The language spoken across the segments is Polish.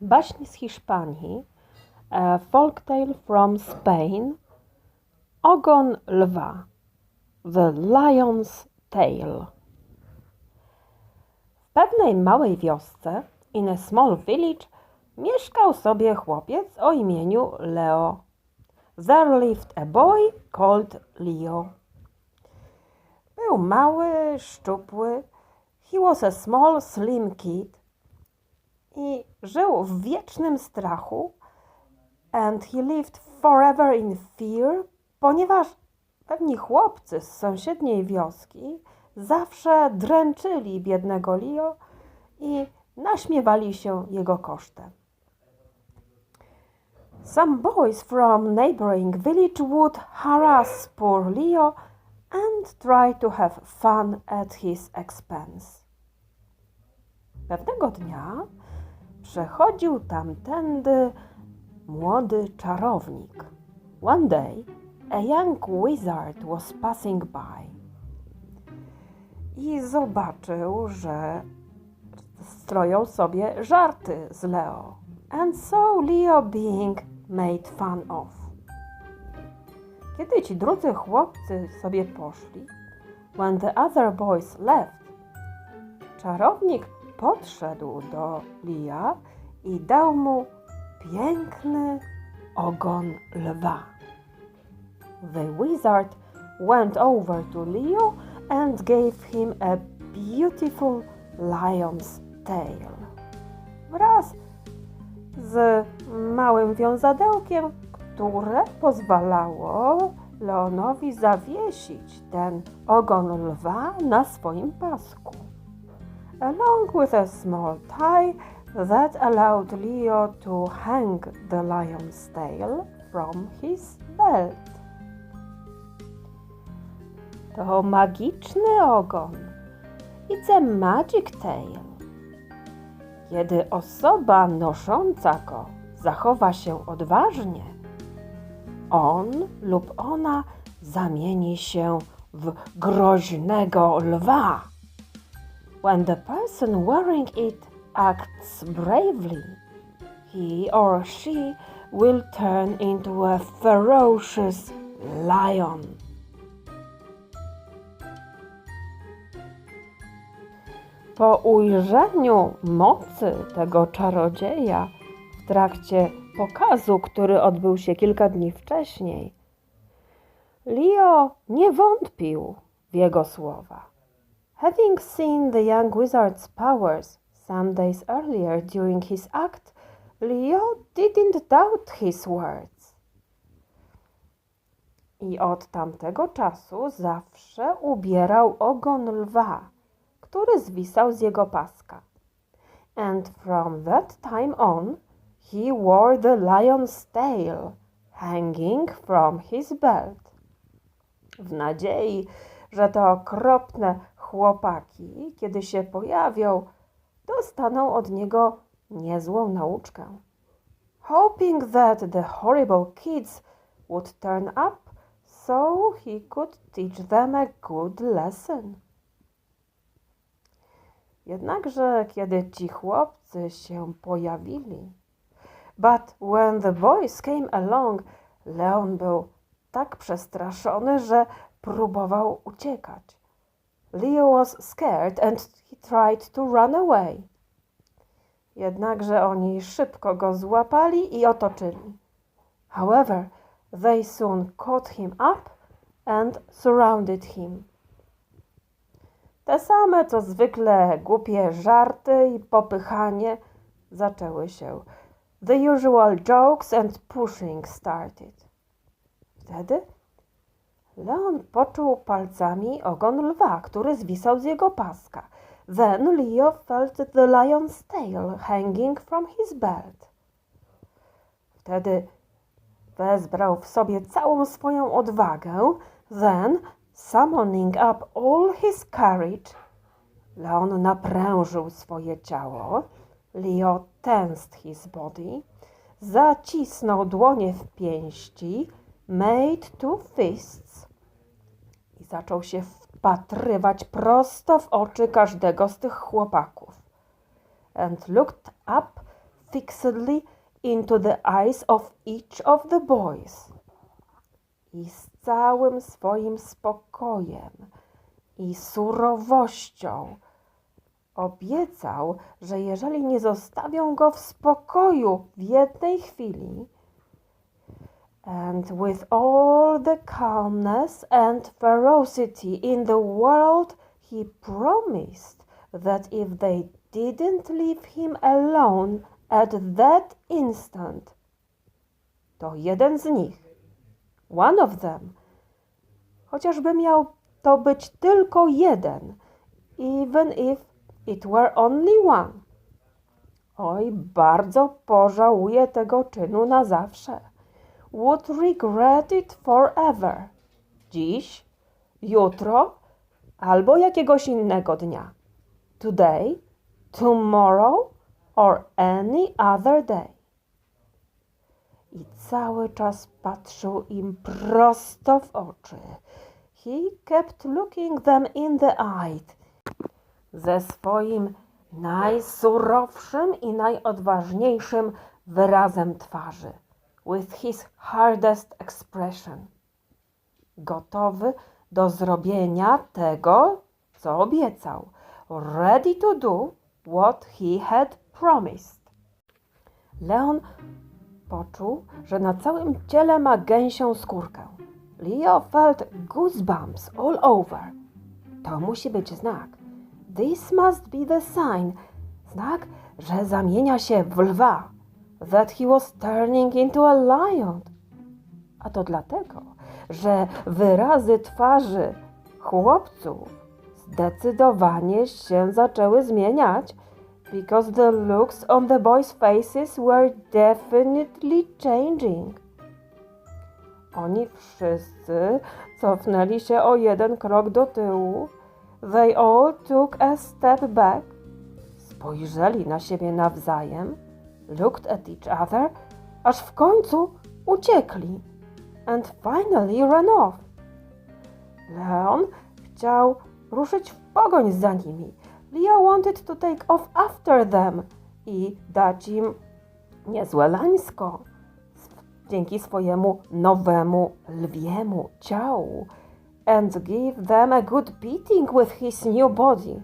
Baśń z Hiszpanii, a folktale from Spain, Ogon lwa, The Lion's Tale. W pewnej małej wiosce, in a small village, mieszkał sobie chłopiec o imieniu Leo. There lived a boy called Leo. Był mały, szczupły. He was a small, slim kid. I żył w wiecznym strachu. And he lived forever in fear, ponieważ pewni chłopcy z sąsiedniej wioski zawsze dręczyli biednego Leo i naśmiewali się jego kosztem. Some boys from neighboring village would harass poor Leo and try to have fun at his expense. Pewnego dnia przechodził tamtędy młody czarownik. One day a young wizard was passing by i zobaczył, że stroją sobie żarty z Leo. And so Leo being made fun of. Kiedy ci drudzy chłopcy sobie poszli, when the other boys left, czarownik podszedł do Lia i dał mu piękny ogon lwa. The wizard went over to Leo and gave him a beautiful lion's tail. Wraz z małym wiązadełkiem, które pozwalało Leonowi zawiesić ten ogon lwa na swoim pasku. Along with a small tie that allowed Leo to hang the lion's tail from his belt. To magiczny ogon. It's a magic tail. Kiedy osoba nosząca go zachowa się odważnie, on lub ona zamieni się w groźnego lwa. When the person wearing it acts bravely, he or she will turn into a ferocious lion. Po ujrzeniu mocy tego czarodzieja w trakcie pokazu, który odbył się kilka dni wcześniej, Leo nie wątpił w jego słowa. Having seen the young wizard's powers some days earlier during his act, Leo didn't doubt his words. I od tamtego czasu zawsze ubierał ogon lwa który zwisał z jego paska. And from that time on he wore the lion's tail hanging from his belt. W nadziei, że te okropne chłopaki, kiedy się pojawią, dostaną od niego niezłą nauczkę. Hoping that the horrible kids would turn up so he could teach them a good lesson. Jednakże kiedy ci chłopcy się pojawili, but when the boys came along, Leon był tak przestraszony, że próbował uciekać. Leo was scared and he tried to run away. Jednakże oni szybko go złapali i otoczyli. However, they soon caught him up and surrounded him. Te same co zwykle głupie żarty i popychanie zaczęły się. The usual jokes and pushing started. Wtedy Leon poczuł palcami ogon lwa, który zwisał z jego paska. Then Leo felt the lion's tail hanging from his belt. Wtedy wezbrał w sobie całą swoją odwagę. Then Summoning up all his courage, Leon naprężył swoje ciało. Leo tensed his body. Zacisnął dłonie w pięści. Made two fists. I zaczął się wpatrywać prosto w oczy każdego z tych chłopaków. And looked up fixedly into the eyes of each of the boys. I z całym swoim spokojem i surowością obiecał, że jeżeli nie zostawią go w spokoju w jednej chwili, and with all the calmness and ferocity in the world, he promised that if they didn't leave him alone at that instant, to jeden z nich, one of them, chociażby miał to być tylko jeden, even if it were only one. Oj, bardzo pożałuje tego czynu na zawsze. Would regret it forever. Dziś, jutro albo jakiegoś innego dnia. Today, tomorrow or any other day. I cały czas patrzył im prosto w oczy. He kept looking them in the eye ze swoim najsurowszym i najodważniejszym wyrazem twarzy. With his hardest expression. Gotowy do zrobienia tego, co obiecał. Ready to do what he had promised. Leon poczuł, że na całym ciele ma gęsią skórkę. Leo felt goosebumps all over. To musi być znak. This must be the sign. Znak, że zamienia się w lwa. That he was turning into a lion. A to dlatego, że wyrazy twarzy chłopców zdecydowanie się zaczęły zmieniać. Because the looks on the boys' faces were definitely changing. Oni wszyscy cofnęli się o jeden krok do tyłu. They all took a step back. Spojrzeli na siebie nawzajem, looked at each other, aż w końcu uciekli. And finally ran off. Leon chciał ruszyć w pogoń za nimi. Leo wanted to take off after them i dać im niezłe lańsko dzięki swojemu nowemu lwiemu ciału and give them a good beating with his new body.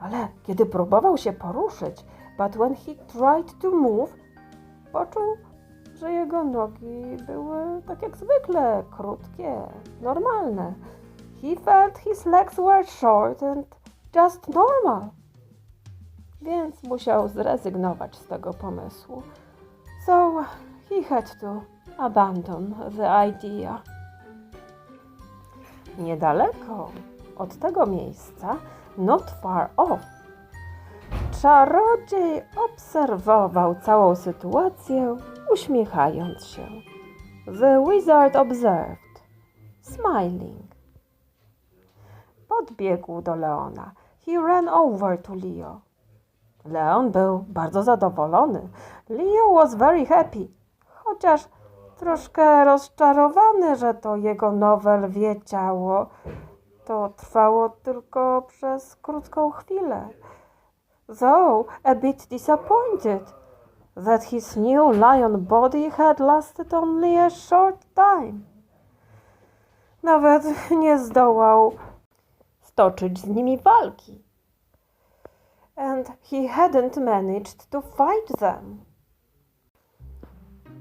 Ale kiedy próbował się poruszyć, but when he tried to move, poczuł, że jego nogi były tak jak zwykle, krótkie, normalne. He felt his legs were short and just normal. Więc musiał zrezygnować z tego pomysłu. So he had to abandon the idea. Niedaleko od tego miejsca, not far off, czarodziej obserwował całą sytuację, uśmiechając się. The wizard observed, smiling. Podbiegł do Leona. He ran over to Leo. Leon był bardzo zadowolony. Leo was very happy, chociaż troszkę rozczarowany, że to jego nowe lwie ciało to trwało tylko przez krótką chwilę. Though a bit disappointed that his new lion body had lasted only a short time. Nawet nie zdołał stoczyć z nimi walki. And he hadn't managed to fight them.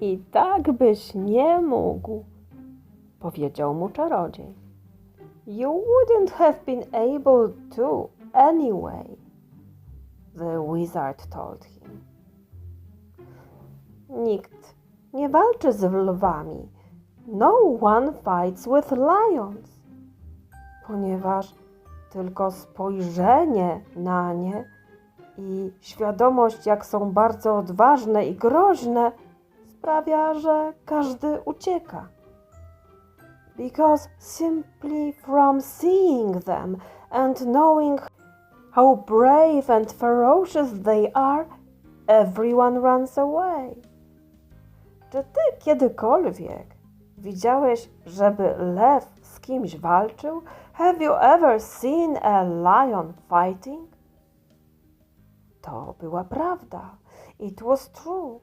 I tak byś nie mógł, powiedział mu czarodziej. You wouldn't have been able to anyway, the wizard told him. Nikt nie walczy z lwami. No one fights with lions. Ponieważ tylko spojrzenie na nie i świadomość, jak są bardzo odważne i groźne, sprawia, że każdy ucieka. Because simply from seeing them and knowing how brave and ferocious they are, everyone runs away. Czy ty kiedykolwiek widziałeś, żeby lew z kimś walczył? Have you ever seen a lion fighting? To była prawda it was true.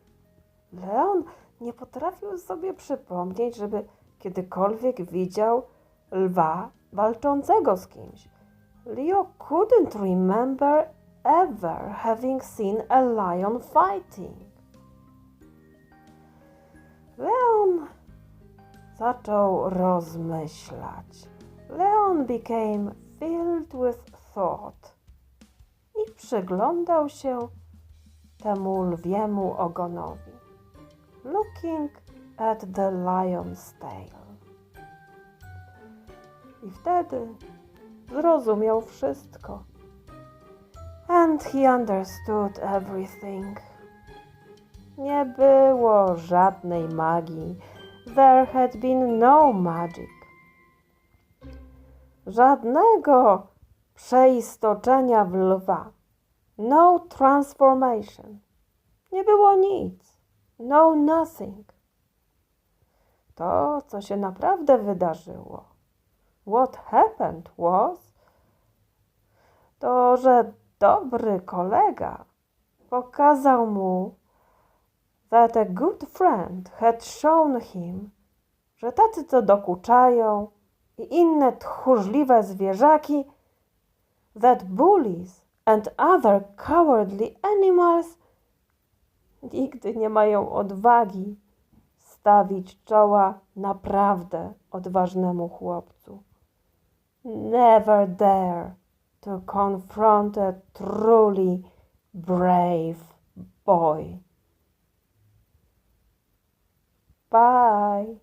Leon nie potrafił sobie przypomnieć, żeby kiedykolwiek widział lwa walczącego z kimś. Leo couldn't remember ever having seen a lion fighting. Leon zaczął rozmyślać. Leon became filled with thought i przyglądał się temu lwiemu ogonowi, looking at the lion's tail. I wtedy zrozumiał wszystko. And he understood everything. Nie było żadnej magii. There had been no magic. Żadnego przeistoczenia w lwa. No transformation. Nie było nic. No nothing. To, co się naprawdę wydarzyło. What happened was, to, że dobry kolega pokazał mu, that a good friend had shown him, że tacy, co dokuczają i inne tchórzliwe zwierzaki, that bullies and other cowardly animals nigdy nie mają odwagi stawić czoła naprawdę odważnemu chłopcu. Never dare to confront a truly brave boy. Bye.